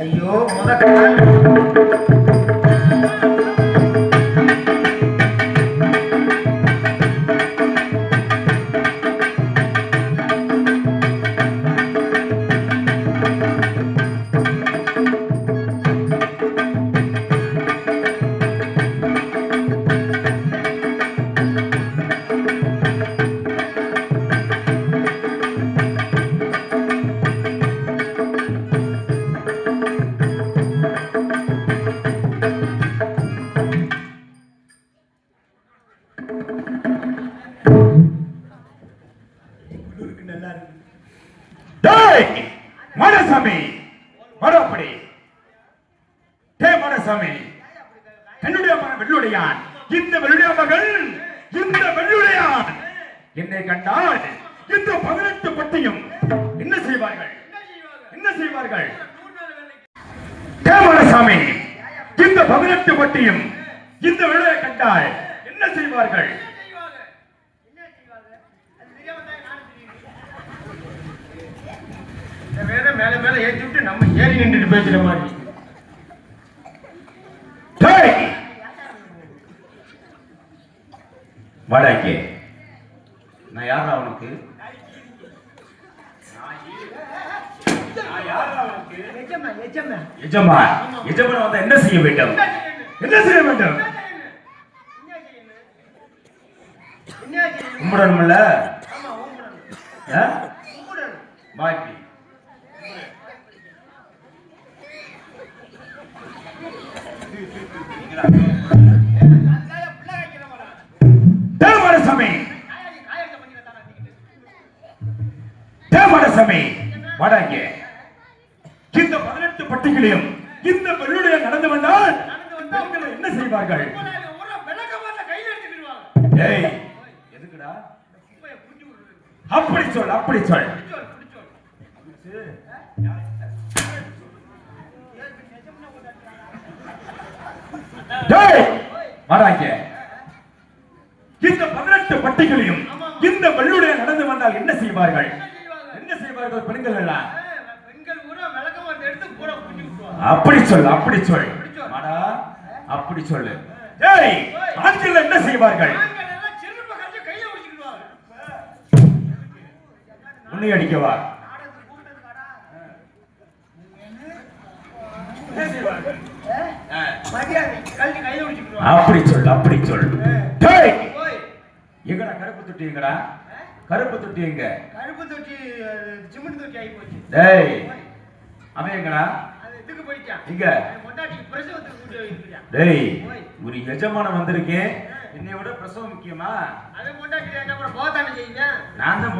ஐயோ டேய் மனசாமி டே மனசாமி என்னுடைய மகன் வெள்ளுடையான். இந்த வெள்ளுடைய மகள் இந்த வெள்ளுடையான். என்னை கண்டால் இந்த பதினெட்டு பட்டியும் என்ன செய்வார்கள்? என்ன செய்வார்கள்? டே இந்த பதினெட்டு பட்டியும் இந்த வெள்ளையை கண்டால் என்ன செய்வார்கள்? மேல ஏத்தி விட்டு நம்ம ஏறி நின்றுட்டு பேசுற மாதிரி. டேய்! வாடாக்கே. நான் யாரா உனக்கு? நான் யாரா உனக்கு எஜமா எஜமா. எஜமா. எஜமான் வந்தா என்ன செய்ய வேண்டும்? என்ன செய்ய வேண்டும்? கும்பிடணும்ல? பாக்கி தேவரசமே. தேவரசமே. வாடாக்கே இந்த பதினெட்டு பட்டிகளையும் இந்த வெள்ளுடைய நடந்து வந்தால் நடந்து வந்தா பெண்கள் என்ன செய்வார்கள்? கையில எடுத்துக்கிடுவாங்க ஏய் எதுக்குடா? அப்படி சொல் அப்படி சொல். வாடாங்க. இந்த பதினெட்டு பட்டிகளையும் இந்த வள்ளுடைய நடந்து வந்தால் என்ன செய்வார்கள்? என்ன செய்வார்கள்? பெண்கள் எல்லாம் அப்படி சொல்லு அப்படி சொல். மாடா அப்படி சொல்லு டேய் ஆண்கள் என்ன செய்வார்கள்? உன்னை அடிக்கவா? மரியாதை. அப்படி சொல் அப்படி சொல். எங்கடா கருப்பு தொட்டி எங்கடா? கருப்பு தொட்டி எங்க? கருப்பு தொட்டி சிமெண்ட் தொட்டி ஆகி போச்சு. டேய்! அவன் எங்கடா? அது இதுக்கு போயிட்டான்? இங்க பொண்டாட்டிக்கு பிரசவத்துக்கு கூட்டி டேய்! ஒரு எஜமானம் வந்திருக்கேன். என்னை விட பிரசவம் முக்கியமா? அவன் பொண்டாட்டி என்ன கூட போதானே செய்யுங்க? நான் தான்